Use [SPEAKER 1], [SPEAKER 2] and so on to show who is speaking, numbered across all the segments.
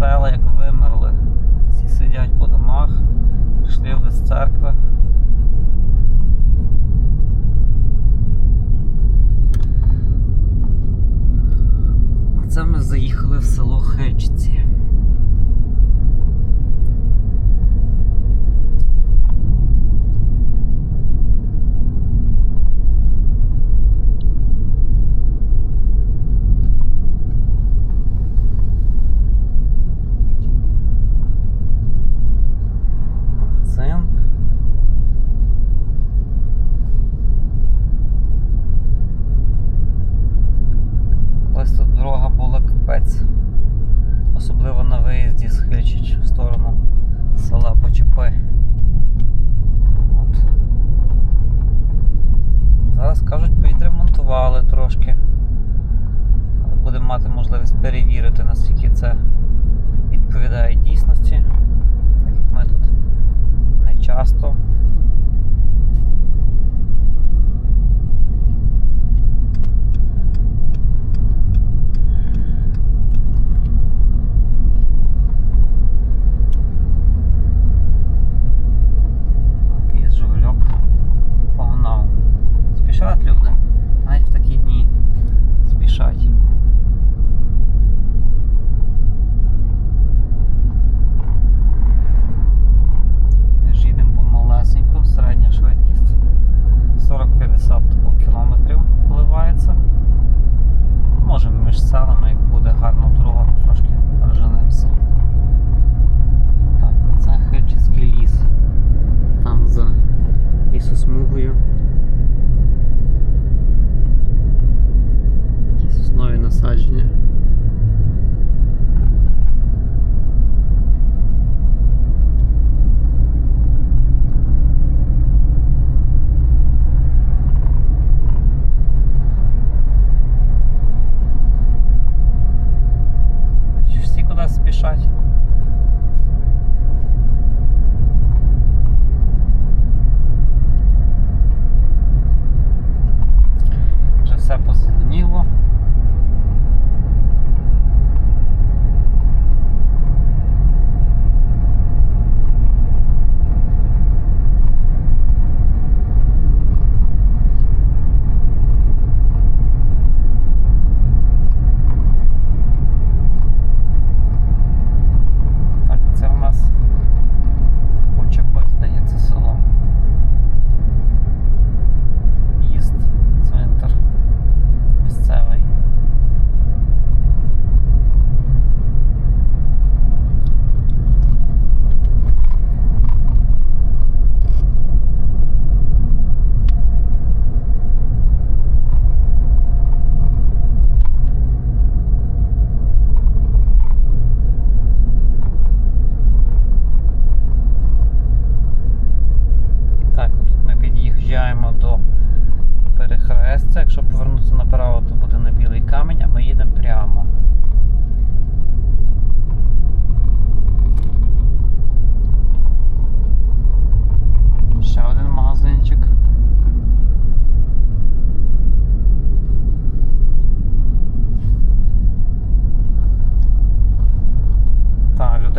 [SPEAKER 1] села як вимерли. Всі сидять по домах, прийшли в церкви.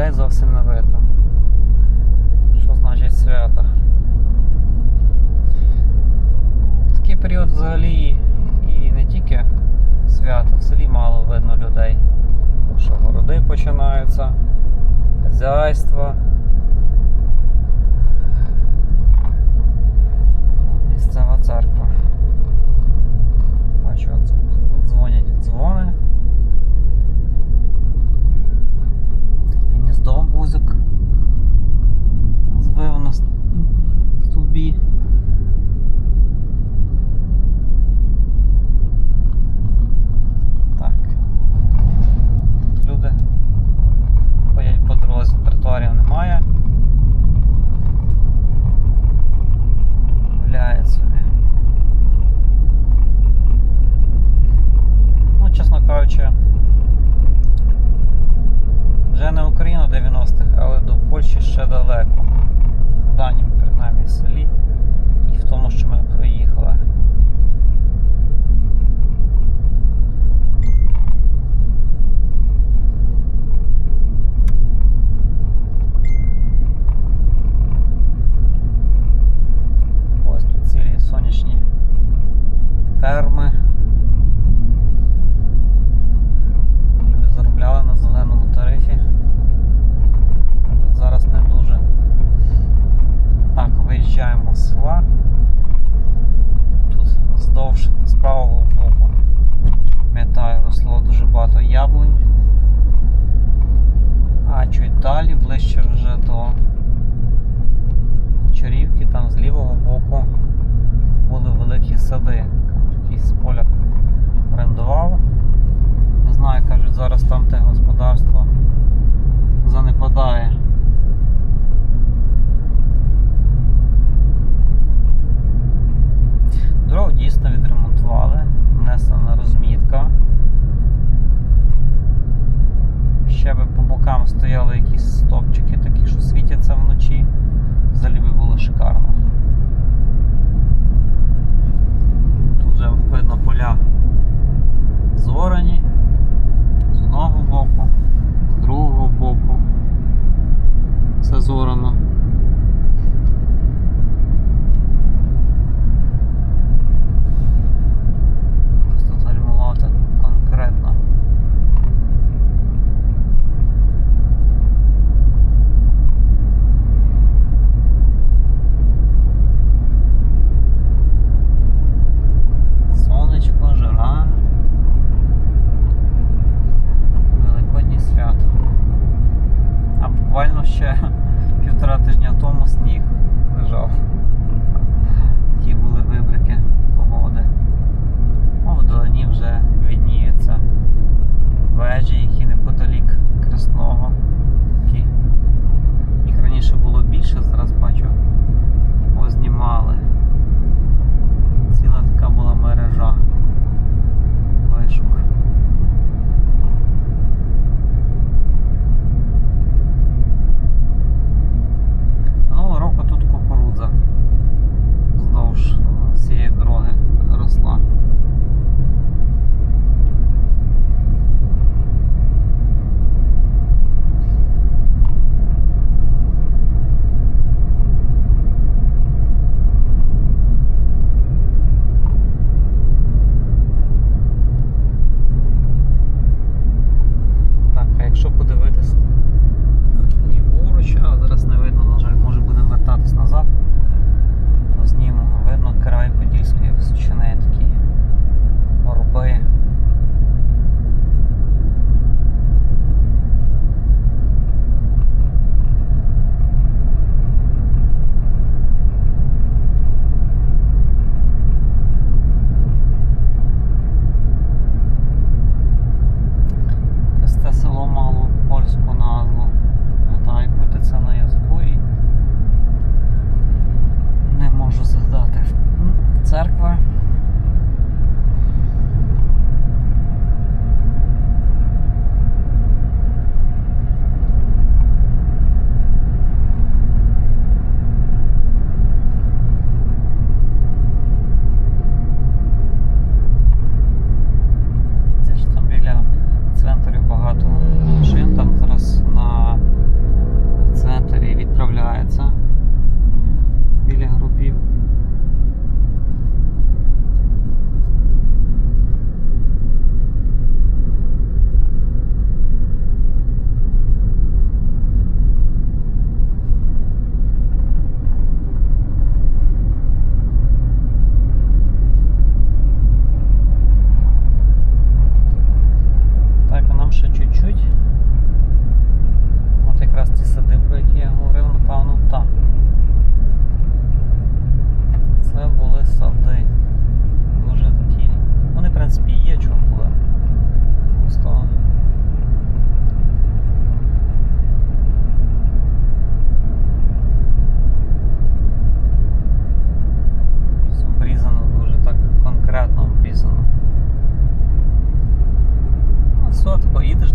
[SPEAKER 1] людей зовсім не видно. Що значить свято? Такий період взагалі і не тільки свято, в селі мало видно людей. Тому що городи починаються, хазяйства. Місцева церква. Бачу, дзвонять дзвони.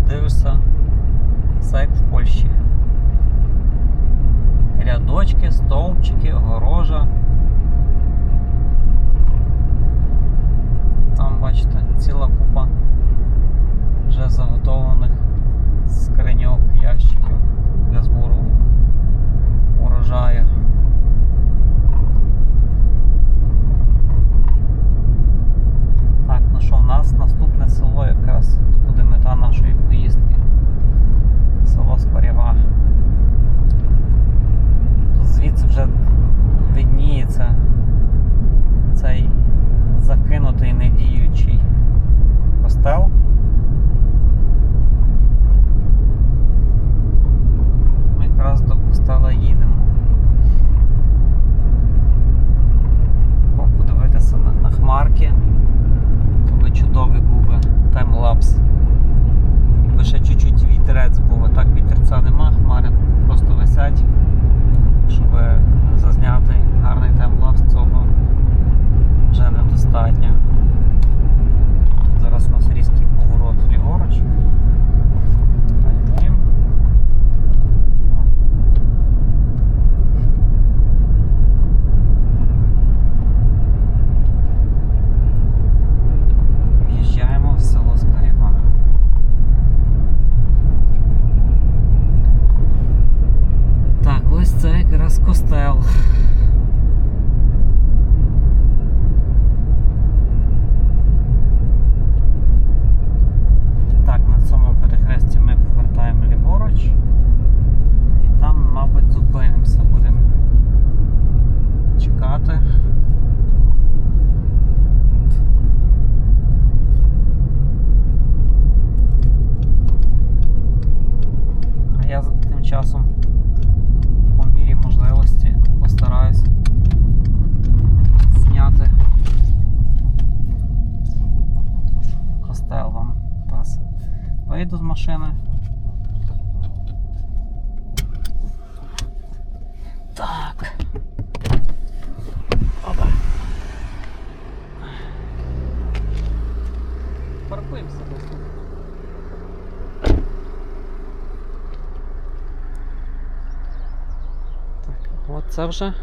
[SPEAKER 1] Дивишся все як в Польщі. Рядочки, стовпчики, огорожа. Там, бачите, ціла купа вже заготовлених скриньок, ящиків для збору урожаю. Так, ну що, в нас наступне село якраз буде мета нашої поїздки. Село Скорєва. Тут звідси вже видніється цей закинутий недіючий костел. Ми якраз до костела їдемо. О, Подивитися на, на хмарки. Якби чудовий був би таймлапс. Якби ще чуть-чуть вітерець був, а так вітерця нема, хмари просто висять. Щоб зазняти гарний таймлапс, цього вже недостатньо. Тут зараз у нас різкий поворот ліворуч. Гальмуємо. В'їжджаємо в село Скарєва. Так, ось це якраз костел. Так, на цьому перехресті ми повертаємо ліворуч. І там, мабуть, зупинимося, будемо чекати. А я за- тим часом по мірі можливості постараюсь зняти костел вам. Зараз вийду з машини. Так. Опа. Паркуємося тут. Так, от це вже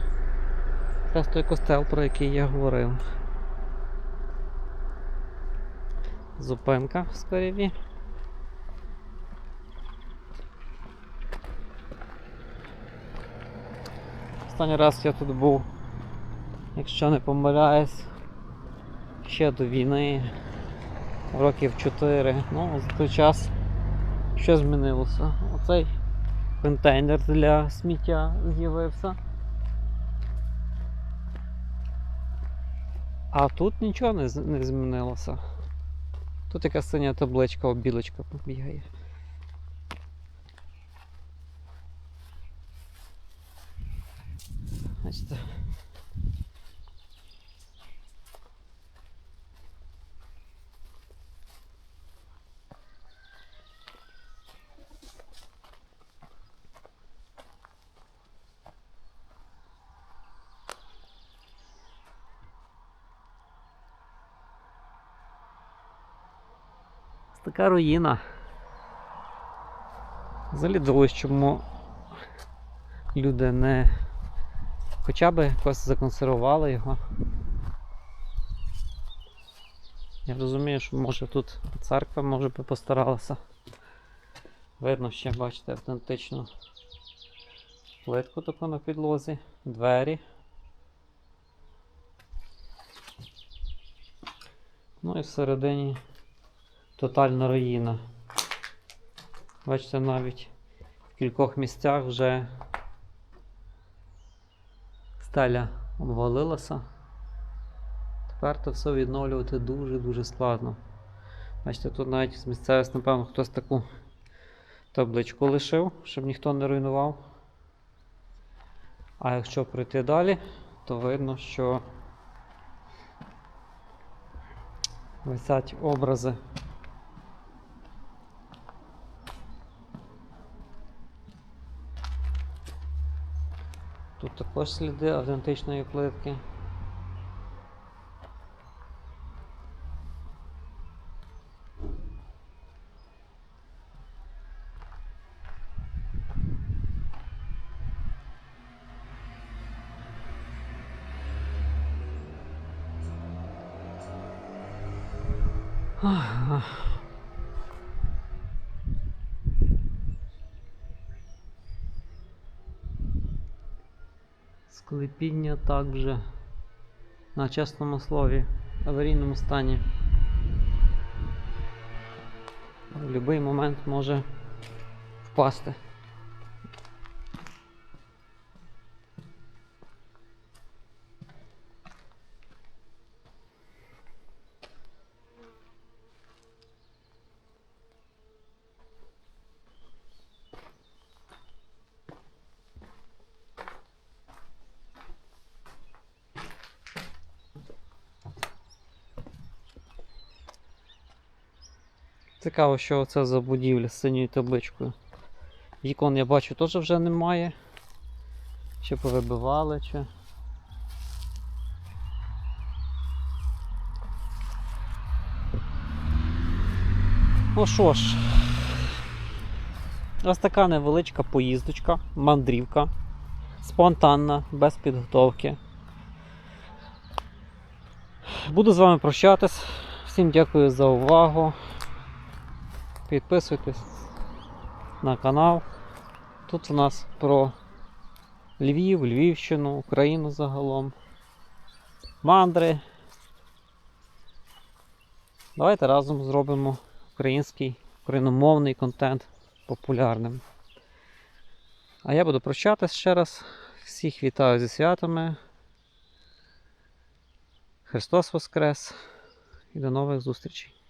[SPEAKER 1] якраз той костел, про який я говорив. Зупинка в Скоріві. Останній раз я тут був, якщо не помиляюсь, ще до війни, років 4. Ну, за той час що змінилося? Оцей контейнер для сміття з'явився. А тут нічого не, змінилося. Тут якась синя табличка, обілочка побігає. Бачите. Така руїна. Взагалі дивуюсь, чому люди не хоча б якось законсервували його. Я розумію, що може тут церква може би постаралася. Видно ще, бачите, автентичну плитку таку на підлозі, двері. Ну і всередині тотальна руїна. Бачите, навіть в кількох місцях вже стеля обвалилася. Тепер то все відновлювати дуже-дуже складно. Бачите, тут навіть з місцевості, напевно, хтось таку табличку лишив, щоб ніхто не руйнував. А якщо пройти далі, то видно, що висять образи. Тут також сліди автентичної плитки. Склепіння також на чесному слові, аварійному стані. В будь-який момент може впасти. Цікаво, що це за будівля з синьою табличкою. Вікон я бачу теж вже немає. Чи повибивали, чи. Ну що ж, ось така невеличка поїздочка, мандрівка. Спонтанна, без підготовки. Буду з вами прощатись. Всім дякую за увагу. Підписуйтесь на канал. Тут у нас про Львів, Львівщину, Україну загалом. Мандри. Давайте разом зробимо український, україномовний контент популярним. А я буду прощатись ще раз. Всіх вітаю зі святами. Христос Воскрес і до нових зустрічей!